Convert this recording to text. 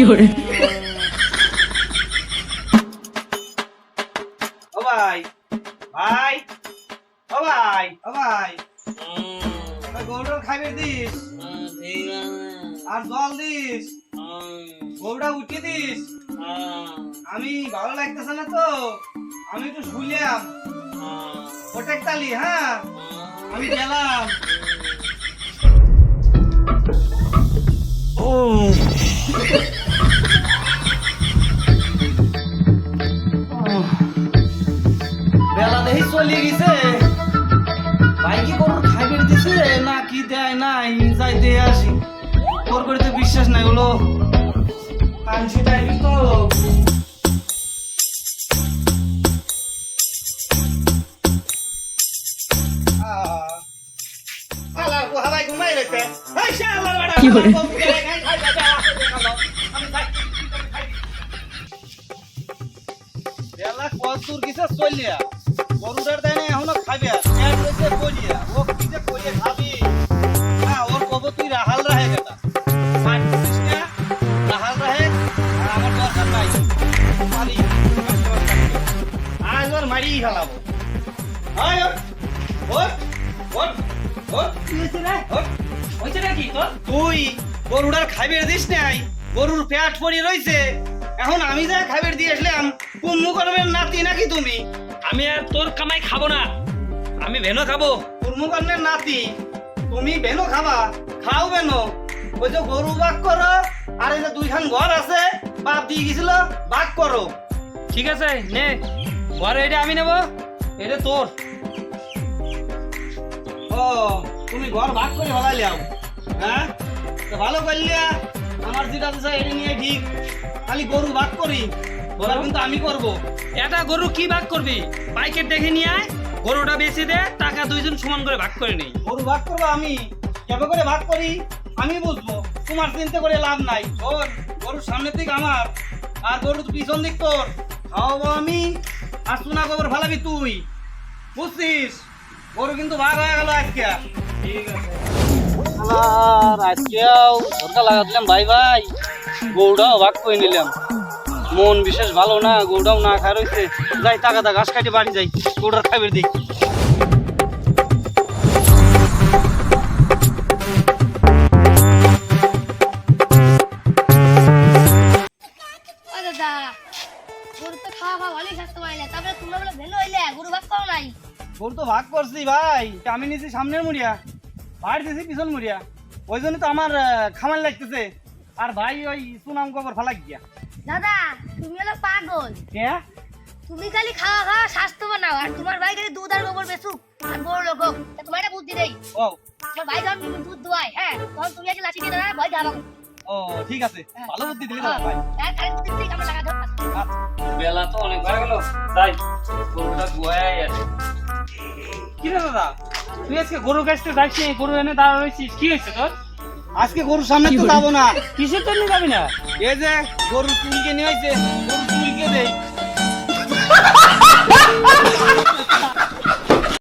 有人，ও ভাই ভাই ও ভাই ও ভাই ওই গরুটা দিস। আর জল দিস। গরুটা উঠিয়ে দিস। আমি ভালো লাগতেছে না তো। আমি একটু শুইলাম। প্রোটেক্ট তালি হ্যাঁ? আমি গেলাম। বেলা কি দেয় নাই যাই দিয়ে আসি। করে তো বিশ্বাস নাই হলো। তো ও হাওয়ায় ঘুমাই আজ ওর মারি ফেলাবো আয় ওর ওর ওর কি হয়েছে রে? হয়েছে নাকি তোর? তুই গরুটার খাইবে দিস নাই গরুর পেট পড়ে রইছে। এখন আমি যা খাইবে দিয়ে আসলাম কুম্ভকর্ণের নাতি নাকি তুমি? আমি আর তোর কামাই খাব না আমি ভেনো খাব। কুম্ভকর্ণের নাতি তুমি বেনো খাবা খাও বেনো ওই যে গরু বাক করো আর এই যে দুইখান ঘর আছে বাপ দিয়ে গেছিল বাক করো। ঠিক আছে নে। ঘরে এটা আমি নেব? এটা তোর। ও তুমি ঘর ভাগ করে ভালো লিয়াও হ্যাঁ? তো ভালো করলিয়া আমার যেটা আছে এটা নিয়ে ঠিক খালি গরু ভাগ করি। ওরা কিন্তু আমি করব। এটা গরু কি ভাগ করবি? বাইকের দেখে নিয়ে আয়। গরুটা বেশি দে টাকা দুইজন সমান করে ভাগ করে নেই। গরু ভাগ করব আমি? কেমন করে ভাগ করি? আমি বুঝব। তোমার চিন্তা করে লাভ নাই। ওর গরুর সামনের দিক আমার আর গরুর পিছন দিক তোর। খাওয়াবো আমি। আর সোনা গোবর ফালাবি তুই। বুঝছিস? গরু কিন্তু ভাগ হয়ে গেল আজকে। ঠিক আছে। লাগা দিলাম ভাই ভাই। গৌড়াও ভাগ করে নিলাম। মন বিশেষ ভালো না গৌড়াও না খায় রয়েছে যাই টাকা দা ঘাস কাটি বাড়ি যাই। গৌড়ার খাবির দিই গরু তো খাওয়া খাওয়া ভালোই স্বাস্থ্য তারপরে তোমরা বলে ভেলো হইলে গরু ভাগ নাই? গরু তো ভাগ করছি ভাই। আমি সামনের মুড়িয়া। ভাই পিছন মুড়িয়া। ওই জন্য তো আমার খামার লাগতেছে। আর ভাই ওই সুনাম গোবর ফালাক গিয়া। দাদা তুমি হলো পাগল। কে? তুমি খালি খাওয়া খাওয়া স্বাস্থ্য বানাও আর তোমার ভাই খালি দুধ আর গোবর বেচুক আর বড় লোক তোমার একটা বুদ্ধি দেই। ও। তোমার ভাই যখন দুধ দোয়ায় হ্যাঁ তখন তুমি একটা লাঠি দিয়ে ভয় ও ঠিক আছে। ভালো বুদ্ধি দিলি তো ভাই। হ্যাঁ কারেন্ট বুদ্ধি আমরা লাগা। বেলা তো অনেক হয়ে গেল। যাই গরুটা গুয়াই আছে। কি রে দাদা? তুই আজকে গরু কাছতে যাচ্ছি গরু এনে দাঁড়া রয়েছিস কি হয়েছে তোর? আজকে গরুর সামনে তো যাব না। কিসের জন্য যাবি না? এই যে গরু চুলকে নিয়ে গরু গরুর চুলকে দেই।